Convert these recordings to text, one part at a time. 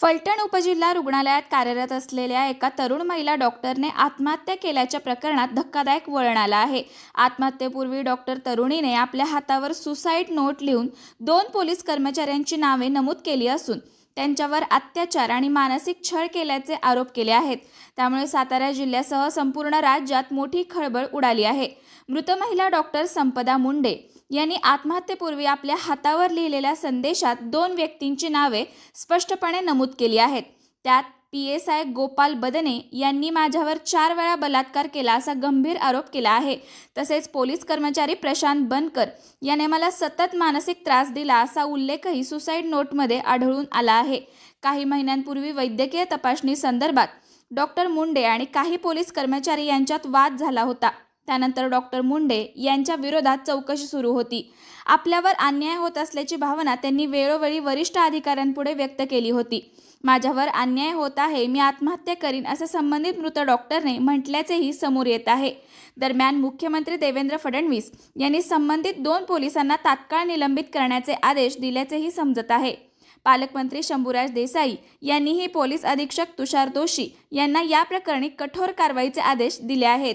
फलटण उपजिल्हा रुग्णालयात कार्यरत असलेल्या एका तरुण महिला डॉक्टरने आत्महत्या केल्याच्या प्रकरणात धक्कादायक वळण आला आहे. आत्महत्येपूर्वी डॉक्टर तरुणीने आपल्या हातावर सुसाईड नोट लिहून दोन पोलीस कर्मचाऱ्यांची नावे नमूद केली असून त्यांच्यावर अत्याचार आणि मानसिक छळ केल्याचे आरोप केले आहेत. त्यामुळे सातारा जिल्ह्यासह संपूर्ण राज्यात मोठी खळबळ उडाली आहे. मृत महिला डॉक्टर संपदा मुंडे यांनी आत्महत्येपूर्वी आपल्या हातावर लिहिलेल्या संदेशात दोन व्यक्तींची नावे स्पष्टपणे नमूद केली आहेत. त्यात P S I Gopal Badne यांनी माझ्यावर चार वेळा बलात्कार केला असा गंभीर आरोप केला आहे. तसेच पोलीस कर्मचारी प्रशांत बनकर याने मला सतत मानसिक त्रास दिला असा उल्लेखही सुसाईड नोटमध्ये आढळून आला आहे. काही महिन्यांपूर्वी वैद्यकीय तपासणी संदर्भात डॉक्टर मुंडे आणि काही पोलीस कर्मचारी यांच्यात वाद झाला होता. त्यानंतर डॉक्टर मुंडे यांच्या विरोधात चौकशी सुरू होती. आपल्यावर अन्याय होत असल्याची भावना त्यांनी वेळोवेळी वरिष्ठ अधिकाऱ्यांपुढे व्यक्त केली होती. माझ्यावर अन्याय होत आहे मी आत्महत्या करीन असं संबंधित मृत डॉक्टरने म्हटल्याचेही समोर येत आहे. दरम्यान मुख्यमंत्री देवेंद्र फडणवीस यांनी संबंधित दोन पोलिसांना तात्काळ निलंबित करण्याचे आदेश दिल्याचेही समजत आहे. पालकमंत्री शंभूराज देसाई यांनीही पोलीस अधीक्षक तुषार दोशी यांना या प्रकरणी कठोर कारवाईचे आदेश दिले आहेत.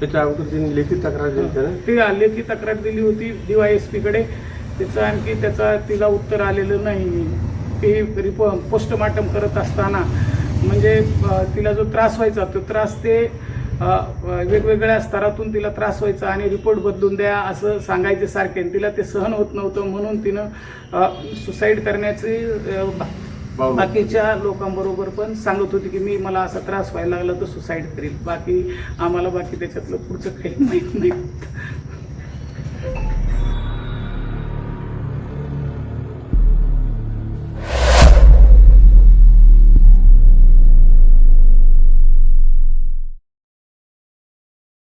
त्याच्या अगोदर त्यांनी लेखी तक्रार दिली होती ना? ती लेखी तक्रार दिली होती डीवायएसपी कडे त्याचं आणखी त्याचा तिला उत्तर आलेलं नाही. ती रिपो पोस्टमार्टम करत असताना. म्हणजे अ, तिला जो त्रास व्हायचा तो त्रास ते अ, वेगवेगळ्या स्तरातून तिला त्रास व्हायचा आणि रिपोर्ट बदलून द्या असं सांगायचे सारखे. आणि तिला ते सहन होत नव्हतं म्हणून तिनं सुसाईड करण्याची अ, बाकीच्या लोकांबरोबर पण सांगत होती की मी मला असा त्रास व्हायला लागला तर सुसाईड करेल. बाकी आम्हाला बाकी त्याच्यातलं पुढचं काही माहीत नाही.